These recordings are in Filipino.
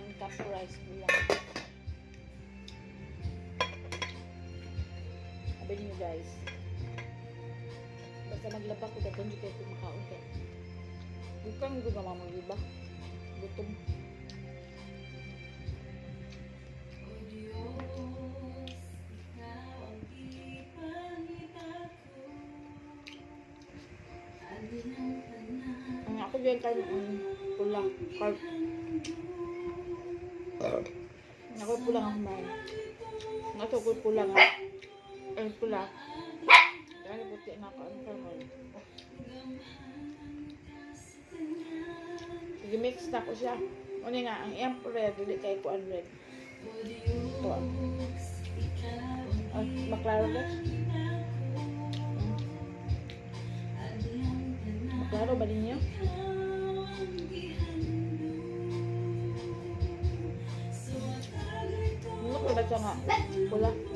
1 cup rice ko lang. Sabi niyo guys. Basta naglaba ko dahil hindi ko kumakaon ka. Bukang gumawa mo, diba? Gutom. Ang ako dyan kayo, um, kulang, ako pula ang kumain. Ko pula nga. Ay pula. Dahil puti na ako ang karmal. Sige, mix na ko siya. Ano nga, ang iyang red, hindi kay ko ang red. Ito ah. Ah, maklaro ka? Maklaro ba ninyo? Ano Pula. Mm.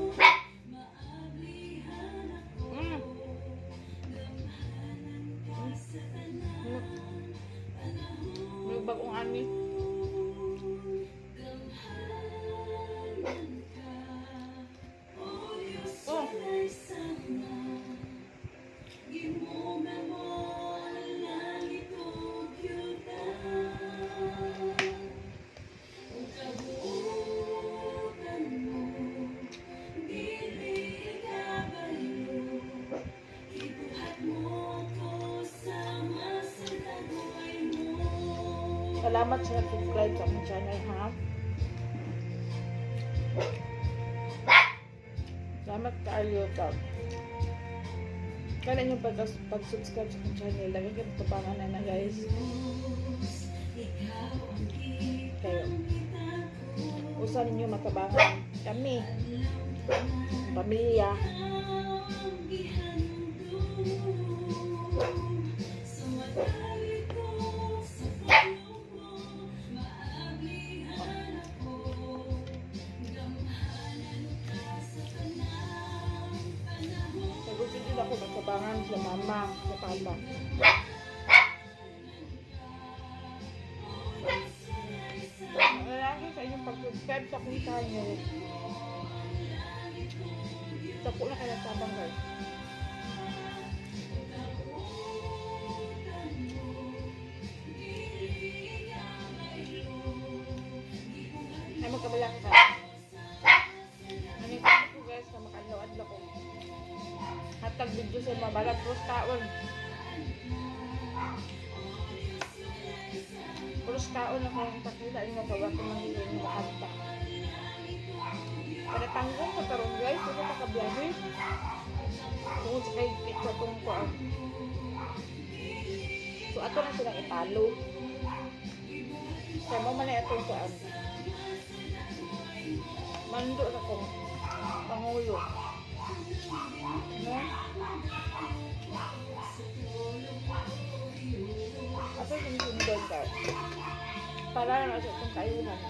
Salamat sa subscribe sa akong channel ha. Salamat ka Alyota. Kaya nyo pag pag-subscribe sa akong channel, lagi kayo tabangan na na guys. Kayo. Usan ninyo matabangan. Kami. ang Pamilya. Sa papa. Malalaki sa inyong pag-subscribe sa akong channel. Sa po na kayo tabang guys. Ay magkabalaki ka. Ano yung ko guys na makalaw-adlaw ko. Hatag video sa mga balat pros Pros taon ako ang takila yung mga gawa ko mahilin yung hanta. Para tanggung ko tarong guys, ito makabiyahe. Tungkol sa kay picture kong ko. So ato na silang italo. Kaya mo man na itong saan. Mando na kong pangulo. Para na sa itong kayuhan.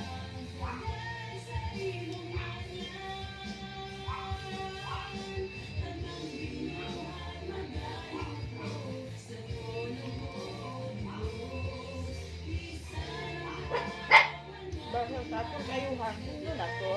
Dahil sa itong kayuhan, yun ako.